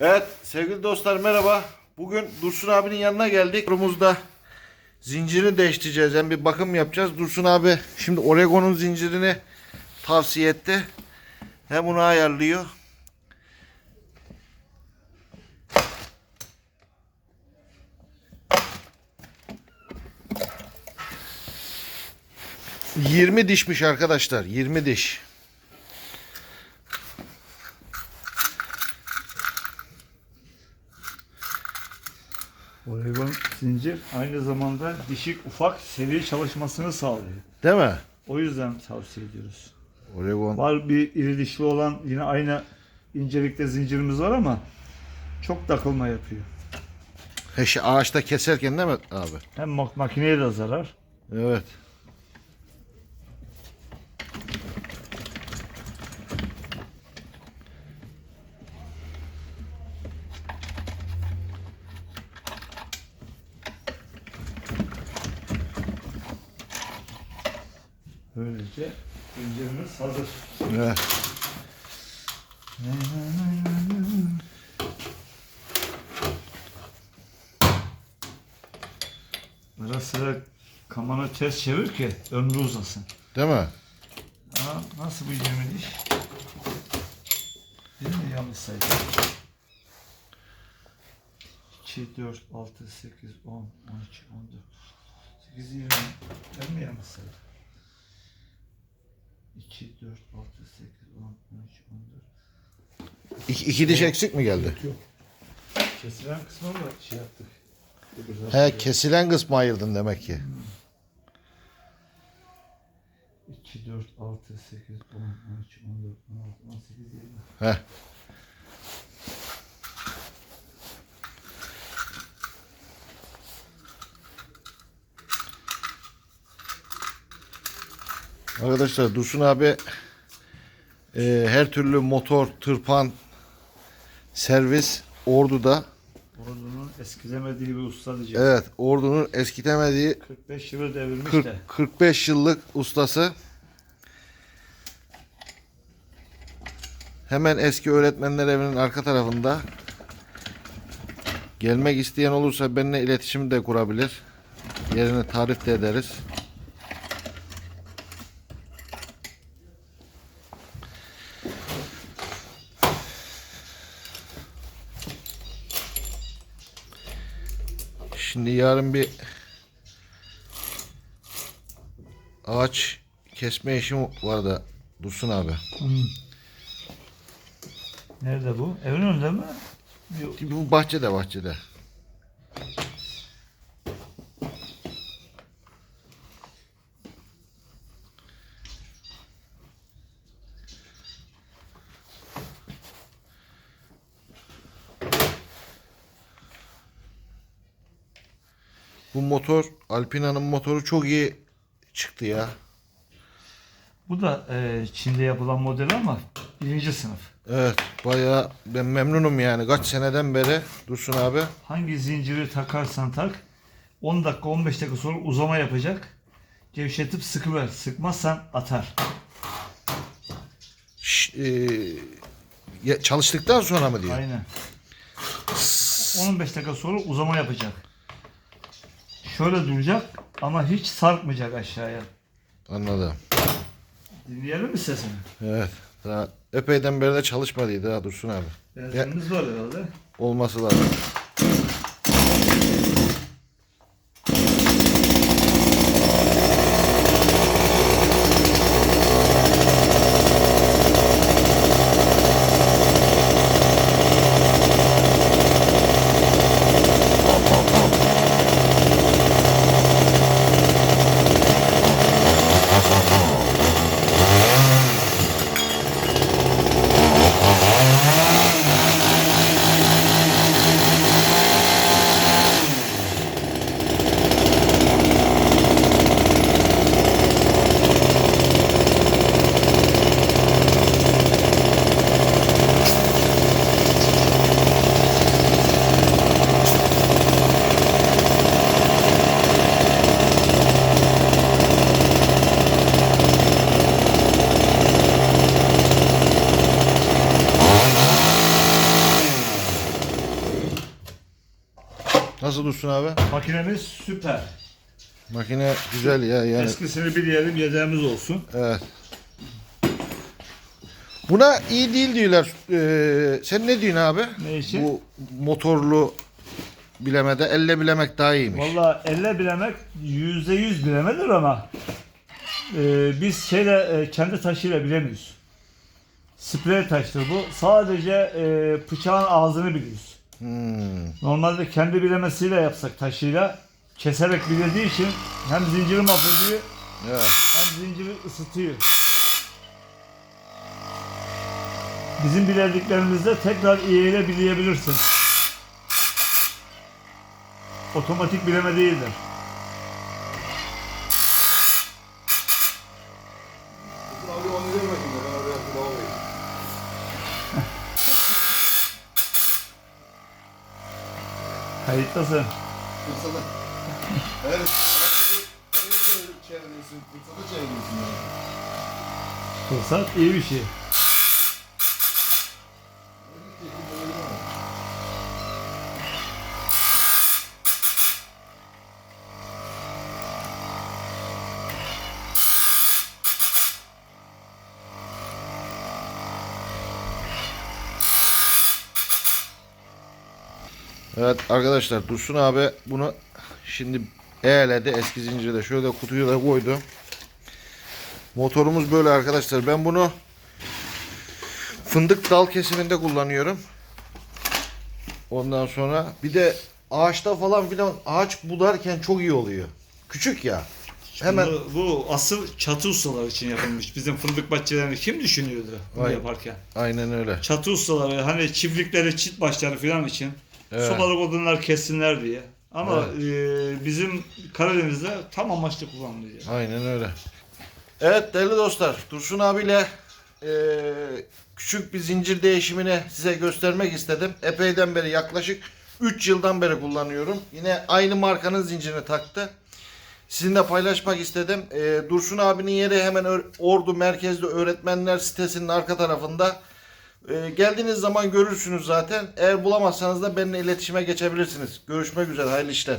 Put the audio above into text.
Evet sevgili dostlar merhaba. Bugün Dursun abinin yanına geldik. Turumuzda zincirini değiştireceğiz. Hem bir bakım yapacağız. Dursun abi şimdi Oregon'un zincirini tavsiye etti. Hem onu ayarlıyor. ...20 dişmiş arkadaşlar. 20 diş. Oregon zincir aynı zamanda dişik ufak seviye çalışmasını sağlıyor. Değil mi? O yüzden tavsiye ediyoruz. Oregon. Var bir iri dişli olan yine aynı incelikte zincirimiz var ama çok takılma yapıyor. He, şey, ağaçta keserken değil mi abi? Hem mak- makineye de zarar. Evet. Böylece zincirimiz hazır. Evet. Ara sıra kamanı ters çevir ki ömrü uzasın. Değil mi? Aa, nasıl bu 20 diş? Değil mi yanlış saydım? 2, 4, 6, 8, 10, 12, 14, 8, 20. Ben mi yanlış saydım? 2, 4, 6, 8, 10, 13, 14. İki, iki diş eksik mi geldi? Yok. Kesilen kısmı da şey yaptık. He kesilen kısmı ayırdın demek ki. 2, 4, 6, 8, 10, 13, 14, 16, 18, 20. He. Arkadaşlar Dursun abi e, her türlü motor, tırpan, servis Ordu'da. Ordunun eskilemediği bir usta diyeceğim. Evet Ordu'nun eskitemediği 45 yılı devirmiş 40, de. 45 yıllık ustası. Hemen eski öğretmenler evinin arka tarafında. Gelmek isteyen olursa benimle iletişim de kurabilir. Yerini tarif de ederiz. Şimdi yarın bir ağaç kesme işim var da Dursun abi. Nerede bu? Evin önünde mi? Yok. Bu bahçede bahçede. Bu motor Alpina'nın motoru çok iyi çıktı ya. Bu da e, Çin'de yapılan model ama birinci sınıf. Evet bayağı ben memnunum yani kaç seneden beri Dursun abi. Hangi zinciri takarsan tak 10 dakika 15 dakika sonra uzama yapacak. Gevşetip sıkıver. Sıkmazsan atar. Ş- e, çalıştıktan sonra mı diyor? Aynen. 15 dakika sonra uzama yapacak. Şöyle duracak ama hiç sarkmayacak aşağıya. Anladım. Dinleyelim mi sesini? Evet. Daha epeyden beri de çalışmadıydı ha Dursun abi. Benzinimiz var herhalde. Olması lazım. Nasıl Dursun abi? Makinemiz süper. Makine güzel ya yani. Eskisini bir diyelim yedeğimiz olsun. Evet. Buna iyi değil diyorlar. Ee, sen ne diyorsun abi? Ne için? Bu motorlu bilemede elle bilemek daha iyiymiş. Valla elle bilemek yüzde yüz bilemedir ama e, biz şeyle e, kendi taşıyla bilemiyoruz. Sprey taştır bu. Sadece e, bıçağın ağzını biliyoruz. Hmm. Normalde kendi bilemesiyle yapsak taşıyla keserek bildiği için hem zinciri mahvediyor Evet. hem zinciri ısıtıyor. Bizim bilerdiklerimizde tekrar iğneyle bileyebilirsin. Otomatik bileme değildir. Abi onu ver bakayım ben oraya kulağı Kayıttasın. Fırsata. Evet. Nereye çeviriyorsun? Fırsata çeviriyorsun. Fırsat iyi bir şey. Evet arkadaşlar Dursun abi bunu şimdi eğledi eski zincirde şöyle kutuyu da koydu. Motorumuz böyle arkadaşlar. Ben bunu fındık dal kesiminde kullanıyorum. Ondan sonra bir de ağaçta falan filan ağaç budarken çok iyi oluyor. Küçük ya. Hemen Bu, bu asıl çatı ustaları için yapılmış. Bizim fındık bahçelerini kim düşünüyordu bunu Vay. yaparken? aynen öyle. Çatı ustaları hani çiftlikleri çit başları falan için Evet. sobalık odunlar kessinler diye. Ama e, bizim Karadeniz'de tam amaçlı kullanılıyor. Aynen öyle. Evet değerli dostlar Dursun abiyle eee, küçük bir zincir değişimini size göstermek istedim. Epeyden beri yaklaşık 3 yıldan beri kullanıyorum. Yine aynı markanın zincirini taktı. Sizinle paylaşmak istedim. Eee, Dursun abinin yeri hemen Ordu merkezde öğretmenler sitesinin arka tarafında. Eee, geldiğiniz zaman görürsünüz zaten. Eğer bulamazsanız da benimle iletişime geçebilirsiniz. Görüşmek üzere. Hayırlı işler.